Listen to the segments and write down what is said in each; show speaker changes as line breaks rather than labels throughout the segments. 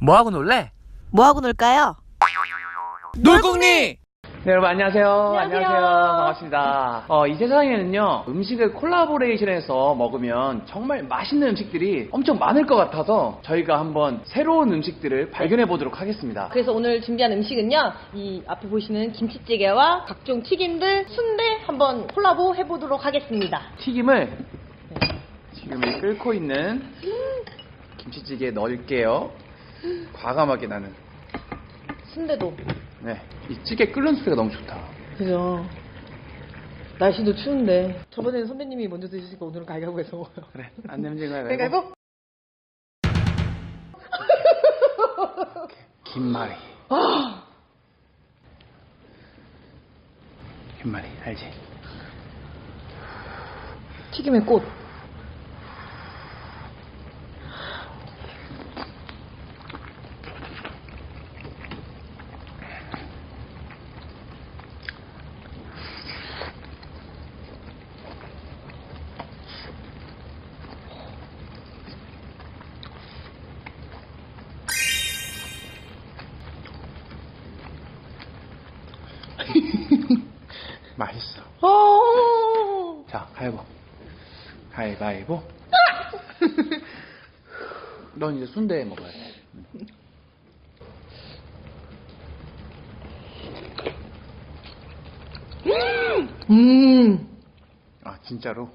뭐하고 놀래?
뭐하고 놀까요?
놀궁니!
네, 여러분 안녕하세요.
안녕하세요.
반갑습니다. 어, 이 세상에는요, 음식을 콜라보레이션해서 먹으면 정말 맛있는 음식들이 엄청 많을 것 같아서 저희가 한번 새로운 음식들을 발견해 보도록 하겠습니다.
그래서 오늘 준비한 음식은요, 이 앞에 보시는 김치찌개와 각종 튀김들, 순대 한번 콜라보 해보도록 하겠습니다.
튀김을 지금 이 끓고 있는 김치찌개에 넣을게요. 과감하게 나는.
순대도.
네, 이 찌개 끓는 소리가 너무 좋다.
그죠. 날씨도 추운데. 저번에는 선배님이 먼저 드시니까 오늘은 가위바위보 해서 먹어요.
그래, 안 냄새가
가위바위보?
김말이. 김말이, 알지?
튀김의 꽃.
맛있어.
어.
자, 가위바위보. 가위바위보. 넌 이제 순대 먹어야 돼.
음.
아, 진짜로?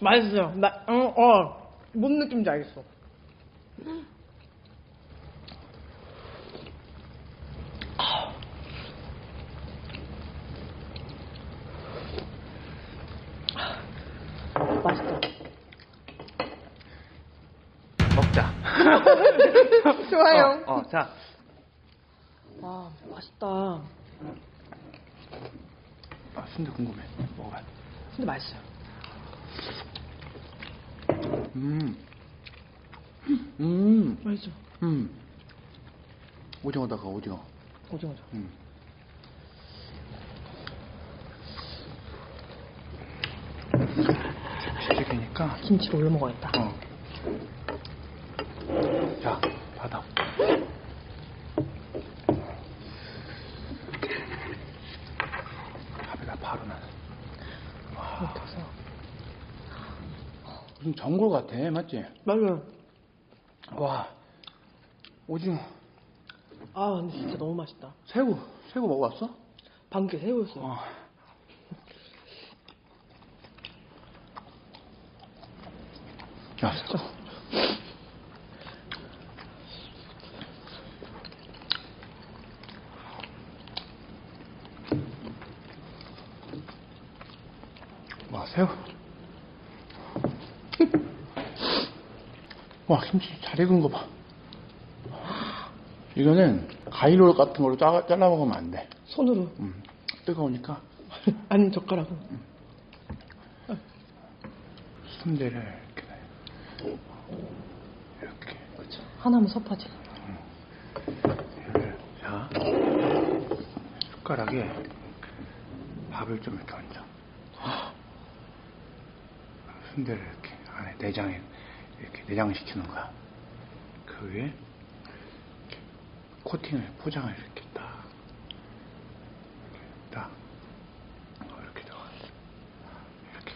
맛있어요. 나, 어, 어. 뭔 느낌인지 알겠어. 맛있다.
먹자.
좋아요.
어, 어, 자.
와, 맛있다.
아, 순대 궁금해. 먹어봐.
근데 맛있어요.
음. 음.
맛있어.
음. 오징어다가 오징어.
오징어죠.
음. 찌개니까.
김치를 올려 먹어야겠다.
어. 자, 받아. 밥에다 바로 나는.
이렇게 해서.
무슨 전골 같아, 맞지?
맞아요.
와, 오징어.
아, 근데 진짜 너무 맛있다.
새우, 새우 먹어봤어?
방금 새우였어요.
어. 야,
진짜.
와, 새우. 와, 김치 잘 익은 거 봐. 이거는 가위로 같은 걸로 짜, 잘라 먹으면 안 돼.
손으로.
음, 뜨거우니까
아니면 젓가락으로.
순대를 이렇게. 이렇게.
그쵸. 하나면 섭하지.
이거를, 자, 숟가락에 밥을 좀 이렇게 얹어. 순대를 이렇게 안에 내장에 이렇게 내장시키는 거야. 그 위에 코팅을 포장을 이렇게 딱, 이렇게 딱 어, 이렇게 넣어. 이렇게.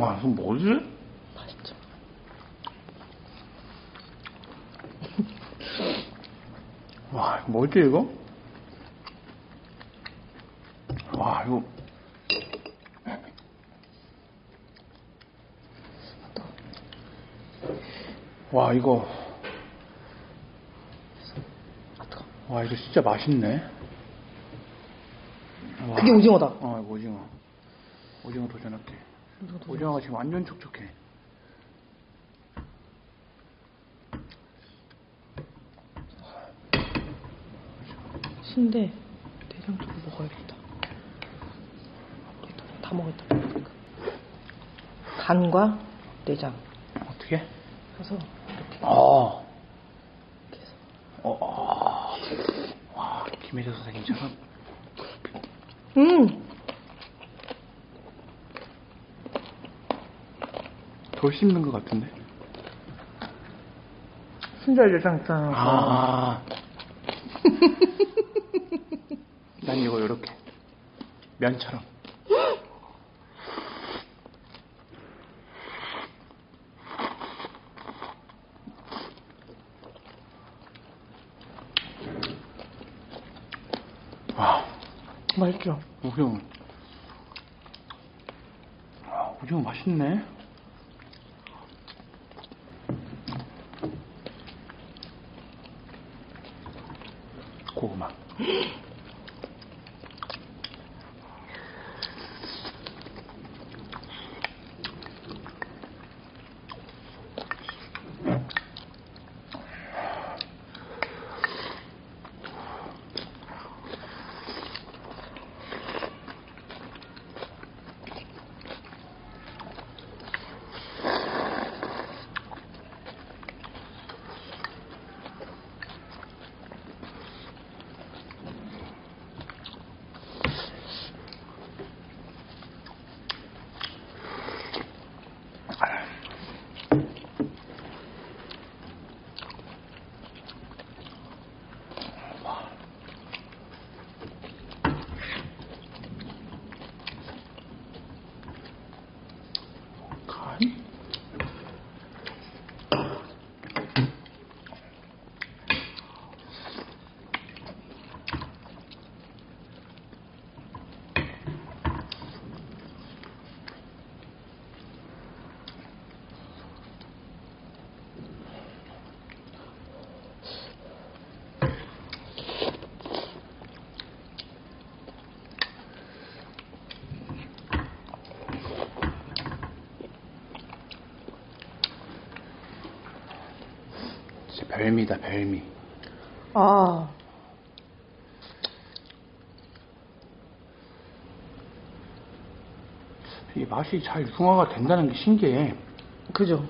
와, 이거 뭐지?
맛있죠.
와, 뭐지, 이거? 와, 이거. 와, 이거. 와, 이거 진짜 맛있네. 와.
그게 오징어다.
어, 이거 오징어. 오징어 도전할게.
오징어 도전.
오징어가 지금 완전 촉촉해.
순대 내장 쪽을 먹어야겠다. 일단 다 먹었다. 간과 내장
어떻게?
해서 이렇게
아,
이렇게 해서
어, 아. 김혜자 선생님처럼.
음,
돌 씹는 것 같은데.
순살대장 있잖아.
아. 난 이거 이렇게 면처럼. 와,
맛있죠?
오징어. 아, 오징어 맛있네. 고구마. 간? 진짜 별미다, 별미.
아,
이 맛이 잘 융화가 된다는 게 신기해.
그죠?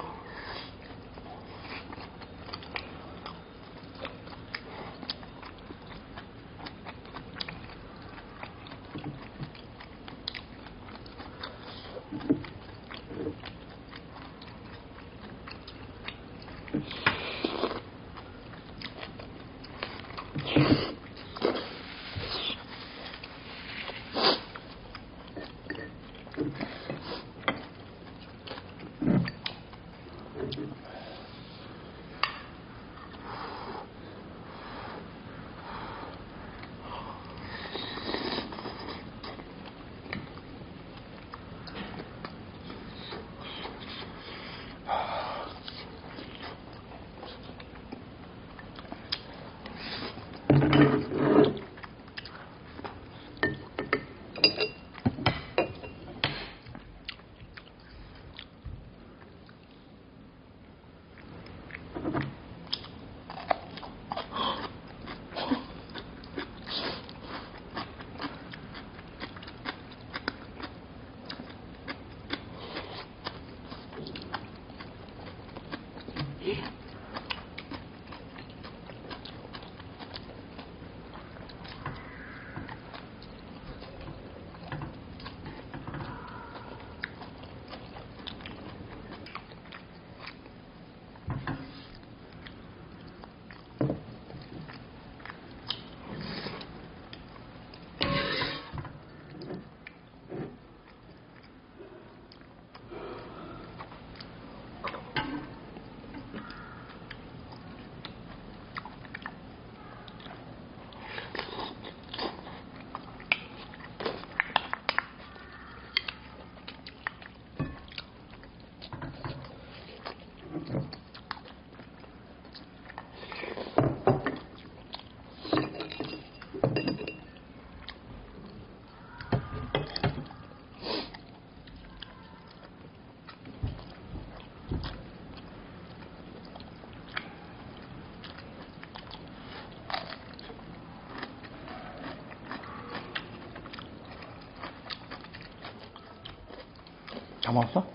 다 먹었어?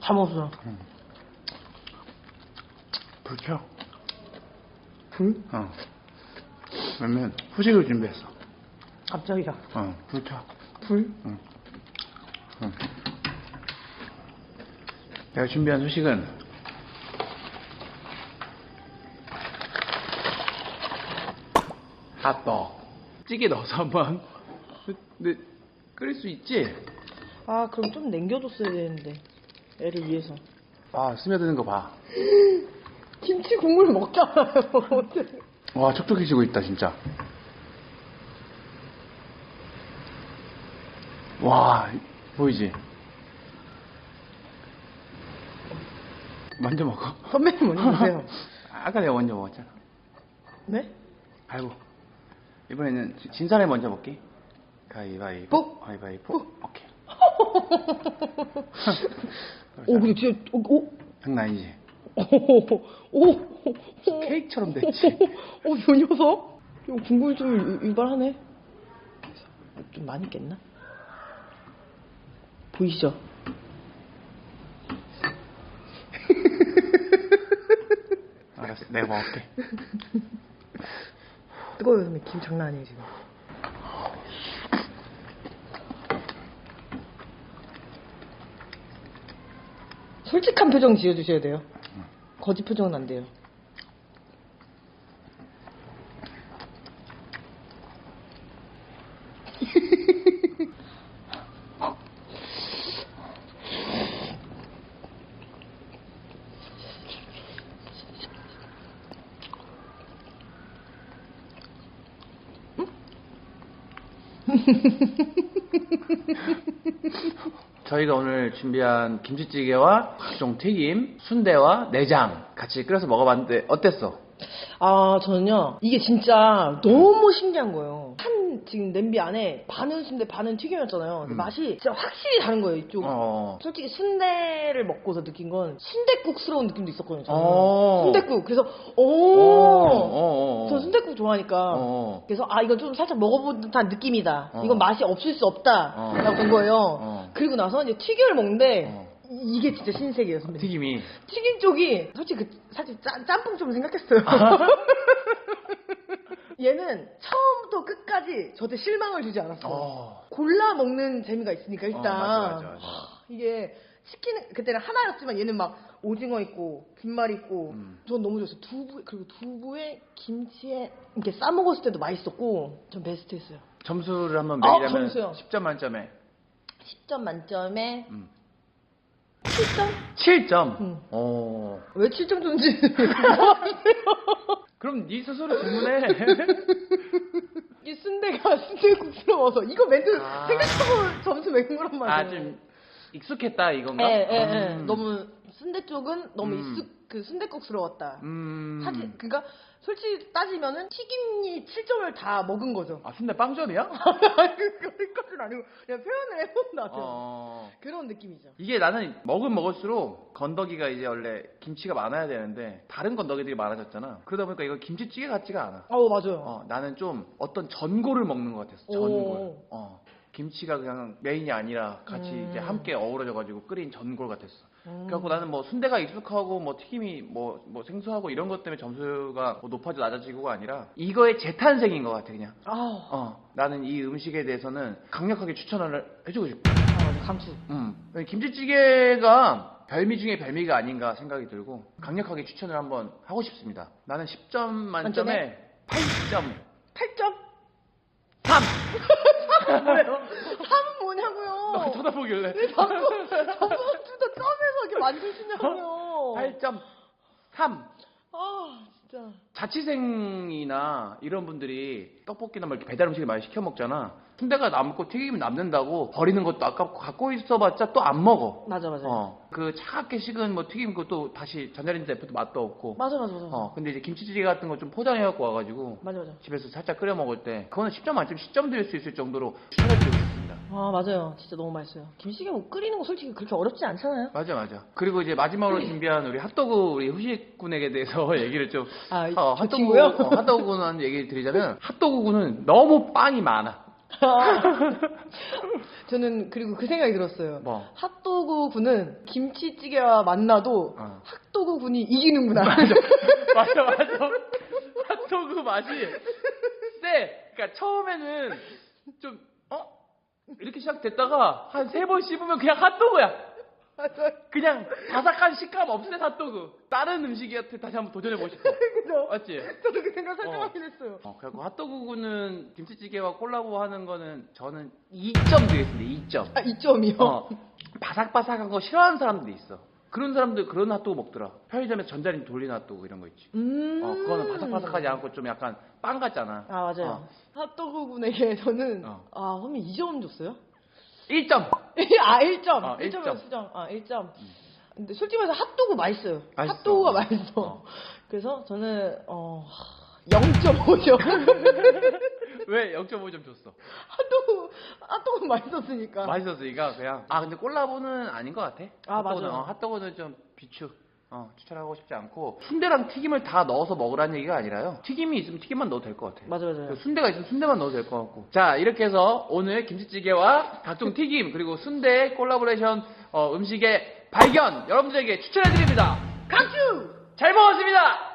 다 먹었어.
불 켜.
불?
어. 그러면 후식을 준비했어.
갑자기야.
어, 그렇죠.
불?
응. 응. 내가 준비한 소식은 핫떡 찌개 넣어서 한번 근데 끓일 수 있지?
아, 그럼 좀 남겨뒀어야 되는데. 애를 위해서.
아 스며드는 거 봐
김치 국물 먹잖아요.
와 촉촉해지고 있다 진짜 와 보이지? 먼저 먹어
선배님 먼저 드세요.
아까 내가 먼저 먹었잖아
네?
아이고 이번에는 지- 진 사람이 먼저 먹기 가위바위보 가위바위보 오케이
오, 근데 진짜, 오, 오,
장난 아니지
오, 오, 오.
케이크처럼 됐지
어, 저 녀석? 좀 궁금증을 유- 유발하네. 좀 많이 깼나? 보이시죠?
알았어 내가 먹을게
뜨거워요, 선배님. 김 장난 아니에요, 지금. 솔직한 표정 지어주셔야 돼요. 거짓 표정은 안 돼요.
저희가 오늘 준비한 김치찌개와 각종 튀김, 순대와 내장 같이 끓여서 먹어봤는데 어땠어?
아, 저는요, 이게 진짜 너무 신기한 거예요. 한 지금 냄비 안에 반은 순대, 반은 튀김이었잖아요.
음.
맛이 진짜 확실히 다른 거예요, 이쪽.
어.
솔직히 순대를 먹고서 느낀 건 순대국스러운 느낌도 있었거든요. 저는.
어.
순대국. 그래서 오.
어, 어, 어.
저 순대국 좋아하니까.
어.
그래서 아 이건 좀 살짝 먹어본 듯한 느낌이다.
어.
이건 맛이 없을 수 없다 라고
어.
본 거예요.
어.
그리고 나서 이제 튀김을 먹는데
어.
이- 이게 진짜 신세계예요, 선배님.
튀김이
튀김 쪽이 솔직히 그 사실 짬, 짬뽕처럼 생각했어요. 얘는 처음부터 끝까지 저한테 실망을 주지 않았어요.
어.
골라 먹는 재미가 있으니까 일단
어, 맞아, 맞아, 맞아.
하, 이게 치킨 그때는 하나였지만 얘는 막 오징어 있고 김말 있고
음.
전 너무 좋았어요. 두부 그리고 두부에 김치에 이렇게 싸 먹었을 때도 맛있었고 전 베스트였어요.
점수를 한번
아,
매기자면
점수요?
10점 만점에
10점 만점에
음.
7점?
7점.
음.
어.
왜 7점 줬는지
그럼 네 스스로 질문해.
이 순대가 순대국스러워서 이거 멘트
아.
생각하고 점수 거란 말이에요.
아, 좀 익숙했다 이건가?
예, 예, 예.
음.
너무 순대 쪽은 너무
음.
익숙 그 순대국스러웠다.
음.
사실 그러니까 솔직히 따지면은 튀김이 7점을 다 먹은 거죠.
아, 순대 빵점이야?
그거까지는 아니고 그냥 표현을 해본다.
어.
그런 느낌이죠.
이게 나는 먹은 먹을수록 건더기가 이제 원래 김치가 많아야 되는데 다른 건더기들이 많아졌잖아. 그러다 보니까 이거 김치찌개 같지가 않아.
어 맞아요.
어, 나는 좀 어떤 전골을 먹는 것 같았어. 전골.
오.
어. 김치가 그냥 메인이 아니라 같이
음.
이제 함께 어우러져가지고 끓인 전골 같았어.
음.
그래갖고 나는 뭐 순대가 익숙하고 뭐 튀김이 뭐, 뭐 생소하고 이런 것 때문에 점수가 뭐 높아지고 낮아지고가 아니라 이거의 재탄생인 것 같아 그냥.
아,
어, 나는 이 음식에 대해서는 강력하게 추천을 해주고 싶어.
아 감수.
음. 김치찌개가 별미 중에 별미가 아닌가 생각이 들고 강력하게 추천을 한번 하고 싶습니다. 나는 10점 만점에 8점
8점?
3!
뭐예요? 3은 뭐냐고요?
너 쳐다보길래
자꾸 자꾸 둘다 점에서 이렇게 만드시냐고요.
8점 3!
아 진짜.
자취생이나 이런 분들이 떡볶이나 뭐 이렇게 배달 음식을 많이 시켜 먹잖아. 순대가 남고 튀김이 남는다고 버리는 것도 아깝고 갖고 있어봤자 또 안 먹어.
맞아 맞아.
어, 그 차갑게 식은 뭐 튀김 그것도 다시 전자레인지 데펴도 맛도 없고.
맞아 맞아 맞아.
어, 근데 이제 김치찌개 같은 거 좀 포장해 갖고 와가지고
맞아 맞아.
집에서 살짝 끓여 먹을 때 그거는 10점 만점 10점 드릴 수 있을 정도로 추천해 드리고 싶습니다.
아 맞아요. 진짜 너무 맛있어요. 김치찌개 뭐 끓이는 거 솔직히 그렇게 어렵지 않잖아요.
맞아 맞아. 그리고 이제 마지막으로 준비한 우리 핫도그 우리 후식 군에게 대해서 얘기를 좀
아, 이-
어,
저
핫도그? 어, 핫도그군 얘기 드리자면 핫도그군은 너무 빵이 많아.
저는 그리고 그 생각이 들었어요.
뭐?
핫도그 군은 김치찌개와 만나도
어.
핫도그 군이 이기는구나.
맞아 맞아 맞아. 핫도그 맛이 씹는데, 그러니까 처음에는 좀, 어? 이렇게 시작됐다가 한 세 번 씹으면 그냥 핫도그야.
맞아요.
그냥 바삭한 식감 없는 핫도그. 다른 음식한테 다시 한번 도전해보고 싶어.
그죠?
맞지?
저도 그 생각 살짝
어.
하긴 했어요.
어, 그리고 핫도그는 김치찌개와 콜라보 하는 거는 저는 2점 드리겠습니다. 2점.
아, 이점이요?
어, 바삭바삭한 거 싫어하는 사람들이 있어. 그런 사람들 그런 핫도그 먹더라. 편의점에서 전자레인지 돌리는 핫도그 이런 거 있지.
음.
어, 그거는 바삭바삭하지 않고 좀 약간 빵 같잖아.
아, 맞아요.
어.
핫도그 분에게 저는,
어.
아, 선배님 2점 줬어요?
1점.
아, 1점.
어,
1점이면
1점.
수정. 아, 1점. 근데 솔직히 말해서 핫도그 맛있어요.
맛있어.
핫도그가 맛있어.
어.
그래서 저는, 어, 0.5점.
왜 0.5점 줬어?
핫도그, 핫도그 맛있었으니까.
맛있었으니까 그냥. 아 근데 콜라보는 아닌 것 같아.
아,
핫도그는,
맞아요.
어, 핫도그는 좀 비추. 어, 추천하고 싶지 않고 순대랑 튀김을 다 넣어서 먹으라는 얘기가 아니라요. 튀김이 있으면 튀김만 넣어도 될 것 같아.
맞아, 맞아요.
그 순대가 있으면 순대만 넣어도 될 것 같고. 자, 이렇게 해서 오늘 김치찌개와 각종 튀김 그리고 순대 콜라보레이션 어, 음식의 발견 여러분들에게 추천해드립니다.
각주!
잘 먹었습니다.